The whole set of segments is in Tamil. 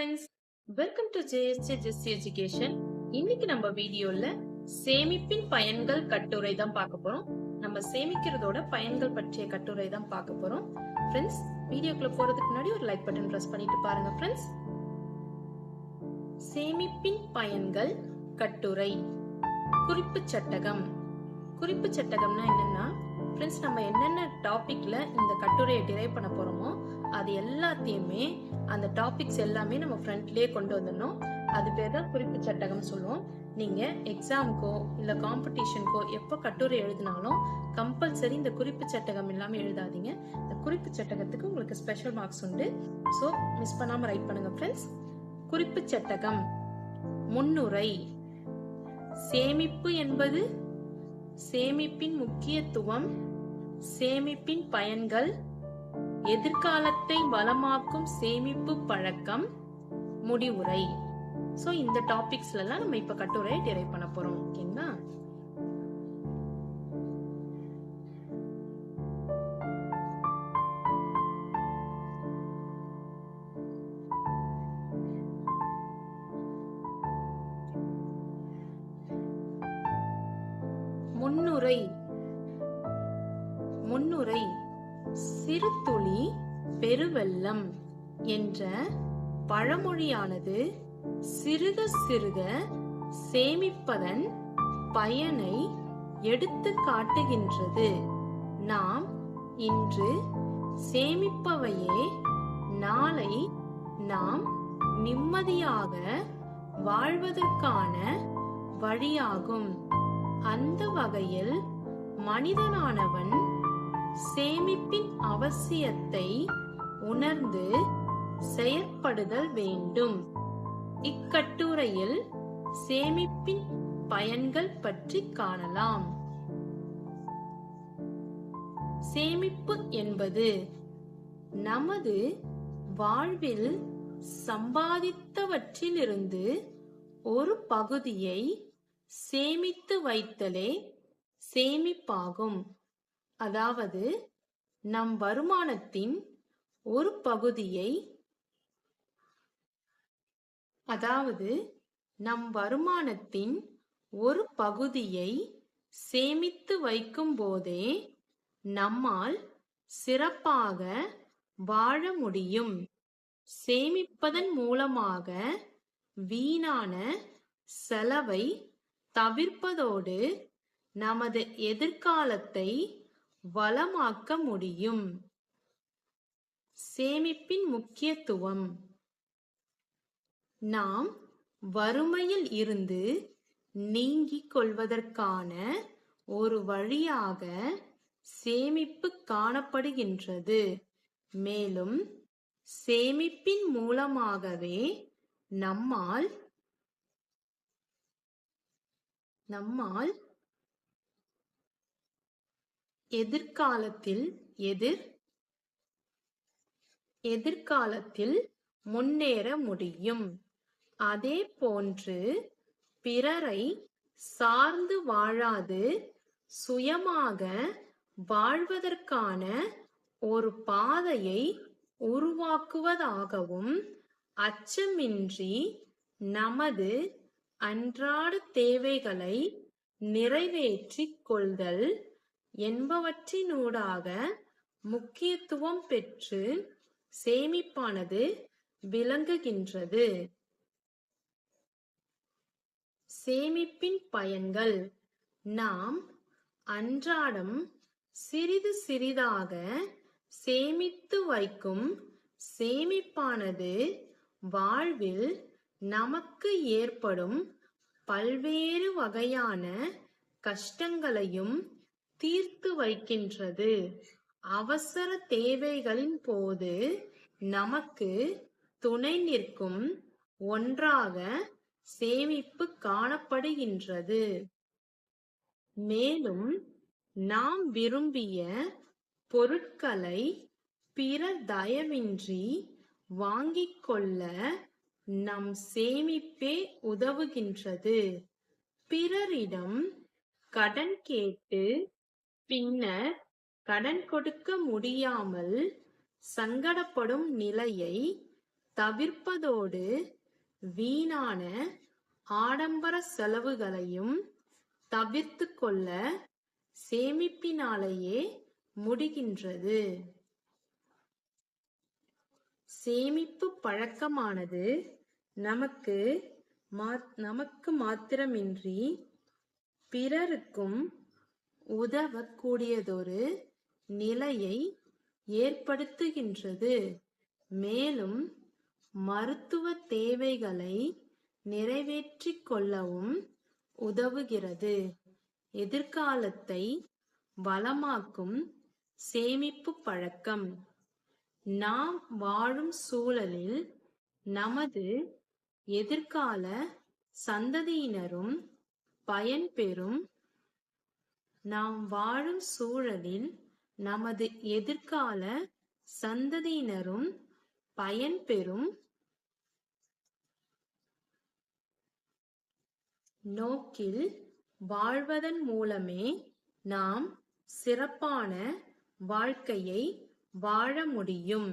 Friends welcome to JSJ Jesty education இன்னைக்கு நம்ம வீடியோல சேமிப்பின் பயன்கள் கட்டுரை தான் பார்க்க போறோம். நம்ம சேமிக்கிறதோட பயன்கள் பற்றிய கட்டுரை தான் பார்க்க போறோம். ஃப்ரெண்ட்ஸ் வீடியோக்குள்ள போறதுக்கு முன்னாடி ஒரு லைக் பட்டன் பிரஸ் பண்ணிட்டு பாருங்க ஃப்ரெண்ட்ஸ் சேமிப்பின் பயன்கள் கட்டுரை. குறிப்பு சட்டகம். குறிப்பு சட்டகம்னா என்னன்னா ஃப்ரெண்ட்ஸ் நம்ம என்னென்ன டாபிக்ல இந்த கட்டுரையை டிரைவ் பண்ண போறோம்? அது எல்லாத்தையுமே அந்த டாபிக்ஸ் எல்லாமே நம்ம ஃப்ரண்ட்லேயே கொண்டு வந்துடணும். அது பேர் தான் குறிப்பு சட்டகம் சொல்லுவோம். நீங்கள் எக்ஸாமுக்கோ இல்லை காம்படிஷனுக்கோ எப்போ கட்டுரை எழுதினாலும் கம்பல்சரி இந்த குறிப்பு சட்டகம் இல்லாமல் எழுதாதீங்க. இந்த குறிப்பு சட்டகத்துக்கு உங்களுக்கு ஸ்பெஷல் மார்க்ஸ் உண்டு. ஸோ மிஸ் பண்ணாமல் ரைட் பண்ணுங்கள் ஃப்ரெண்ட்ஸ் குறிப்பு சட்டகம். முன்னுரை. சேமிப்பு என்பது சேமிப்பின் முக்கியத்துவம் சேமிப்பின் பயன்கள் எதிர்காலத்தை வளமாக்கும் சேமிப்பு பழக்கம் முடிவுரை. ஸோ இந்த டாபிக்ஸ்ல எல்லாம் நம்ம இப்ப கட்டுரையை டிரைவ் பண்ண போறோம். ஓகேங்களா? முன்னுரை. முன்னுரை. சிறு துளி பெருவெள்ளம் என்ற பழமொழியானது சிறுக சிறுக சேமிப்பதன் பயனை எடுத்து காட்டுகின்றது. நாம் இன்று சேமிப்பவையே நாளை நாம் நிம்மதியாக வாழ்வதற்கான வழியாகும். அந்த வகையில் மனிதனானவன் சேமிப்பின் அவசியத்தை உணர்ந்து செயற்படுதல் வேண்டும். இக்கட்டுரையில் சேமிப்பின் பயன்கள் பற்றி காணலாம். சேமிப்பு என்பது நமது வாழ்வில் சம்பாதித்தவற்றிலிருந்து ஒரு பகுதியை சேமித்து வைத்தலே சேமிப்பாகும். அதாவது நம் வருமானத்தின் ஒரு பகுதியை அதாவது நம் வருமானத்தின் ஒரு பகுதியை சேமித்து வைக்கும் போதே நம்மால் சிறப்பாக வாழ முடியும். சேமிப்பதன் மூலமாக வீணான செலவை தவிர்ப்பதோடு நமது எதிர்காலத்தை வளமாக்க முடியும். சேமிப்பின் முக்கியத்துவம். நாம் வறுமையில் இருந்து நீங்கிக் கொள்வதற்கான ஒரு வழியாக சேமிப்பு காணப்படுகின்றது. மேலும் சேமிப்பின் மூலமாகவே நம்மால் நம்மால் எதிர்காலத்தில் எதிர் எதிர்காலத்தில் முன்னேற முடியும். அதே போன்று பிறரை சார்ந்து வாழாது சுயமாக வாழ்வதற்கான ஒரு பாதையை உருவாக்குவதாகவும் அச்சமின்றி நமது அன்றாட தேவைகளை நிறைவேற்றிக் கொள்தல் என்பவற்றினூடாக முக்கியத்துவம் பெற்று சேமிப்பானது விளங்குகின்றது. சேமிப்பின் பயன்கள். நாம் அன்றாடம் சிறிது சிறிதாக சேமித்து வைக்கும் சேமிப்பானது வாழ்வில் நமக்கு ஏற்படும் பல்வேறு வகையான கஷ்டங்களையும் தீர்த்து வைக்கின்றது. அவசர தேவைகளின் போது நமக்கு துணை நிற்கும் ஒன்றாக சேமிப்பு காணப்படுகின்றது. மேலும் நாம் விரும்பிய பொருட்களை பிறர் தயவின்றி வாங்கிக் கொள்ள நம் சேமிப்பே உதவுகின்றது. பிறரிடம் கடன் கேட்டு பின்னர் கடன் கொடுக்க முடியாமல் சங்கடப்படும் நிலையை தவிர்ப்பதோடு வீணான ஆடம்பர செலவுகளையும் தவிர்த்து கொள்ள சேமிப்பினாலேயே முடிகின்றது. சேமிப்பு பழக்கமானது நமக்கு நமக்கு மாத்திரமின்றி பிறருக்கும் உதவக்கூடியதொரு நிலையை ஏற்படுத்துகின்றது. மேலும் மருத்துவ தேவைகளை நிறைவேற்றிக் கொள்ளவும் உதவுகிறது. எதிர்காலத்தை வளமாக்கும் சேமிப்பு பழக்கம். நாம் வாழும் சூழலில் நமது எதிர்கால சந்ததியினரும் பயன்பெறும் நாம் வாழும் சூழலில் நமது எதிர்கால சந்ததியினரும் பயன்பெறும் நோக்கில் வாழ்வதன் மூலமே நாம் சிறப்பான வாழ்க்கையை வாழ முடியும்.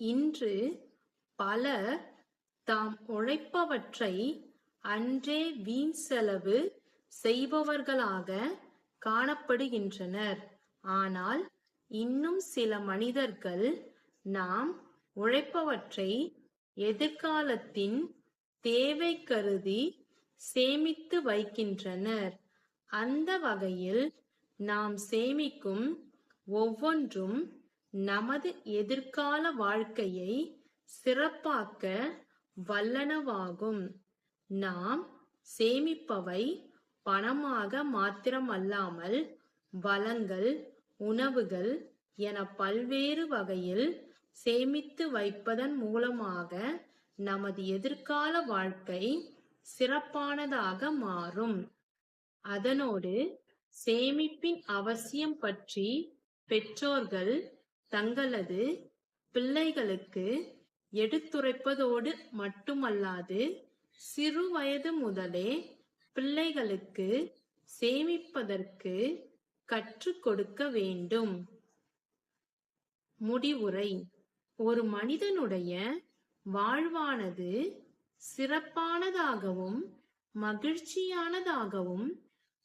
இன்று பலர் தாம் உழைப்பவற்றை அன்றே வீண் செலவு செய்பவர்களாக காணப்படுகின்றனர். ஆனால் இன்னும் சில மனிதர்கள் நாம் உழைப்பவற்றை எதிர்காலத்தின் தேவை கருதி சேமித்து வைக்கின்றனர். அந்த வகையில் நாம் சேமிக்கும் ஒவ்வொன்றும் நமது எதிர்கால வாழ்க்கையை சிறப்பாக்க வல்லனவாகும். நாம் சேமிப்பவை பணமாக மாத்திரமல்லாமல் வளங்கள் உணவுகள் என பல்வேறு வகையில் சேமித்து வைப்பதன் மூலமாக நமது எதிர்கால வாழ்க்கை சிறப்பானதாக மாறும். அதனோடு சேமிப்பின் அவசியம் பற்றி பெற்றோர்கள் தங்களது பிள்ளைகளுக்கு எடுத்துரைப்பதோடு மட்டுமல்லாது சிறு வயது முதலே பிள்ளைகளுக்கு சேமிப்பதற்கு கற்றுக் கொடுக்க வேண்டும். முடிவுரை. ஒரு மனிதனுடைய வாழ்வானது சிறப்பானதாகவும் மகிழ்ச்சியானதாகவும்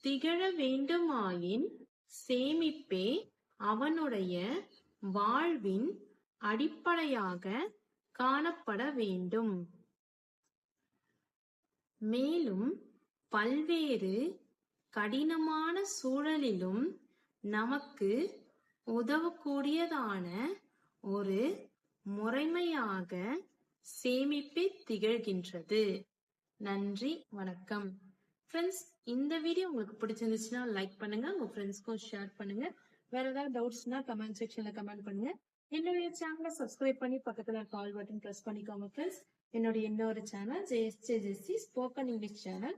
திகழ வேண்டுமாயின் சேமிப்பே அவனுடைய வாழ்வின் அடிப்படையாக காணப்பட வேண்டும். மேலும் பல்வேறு கடினமான சூழலிலும் நமக்கு உதவக்கூடியதான ஒரு முறைமையாக சேமிப்பே திகழ்கின்றது. நன்றி வணக்கம். ஃப்ரெண்ட்ஸ் இந்த வீடியோ உங்களுக்கு பிடிச்சிருந்துச்சுன்னா லைக் பண்ணுங்க உங்க ஃப்ரெண்ட்ஸ்க்கும் ஷேர் பண்ணுங்க. வேற ஏதாவது டவுட்ஸ்னா கமெண்ட் செக்ஷன்ல கமெண்ட் பண்ணுங்க. என்னுடைய சேனலை சப்ஸ்கிரைப் பண்ணி பக்கத்துல கால் பட்டன் பிரஸ் பண்ணிக்கோங்க ஃப்ரெண்ட்ஸ் என்னுடைய இன்னொரு channel JSJ JSC spoken English channel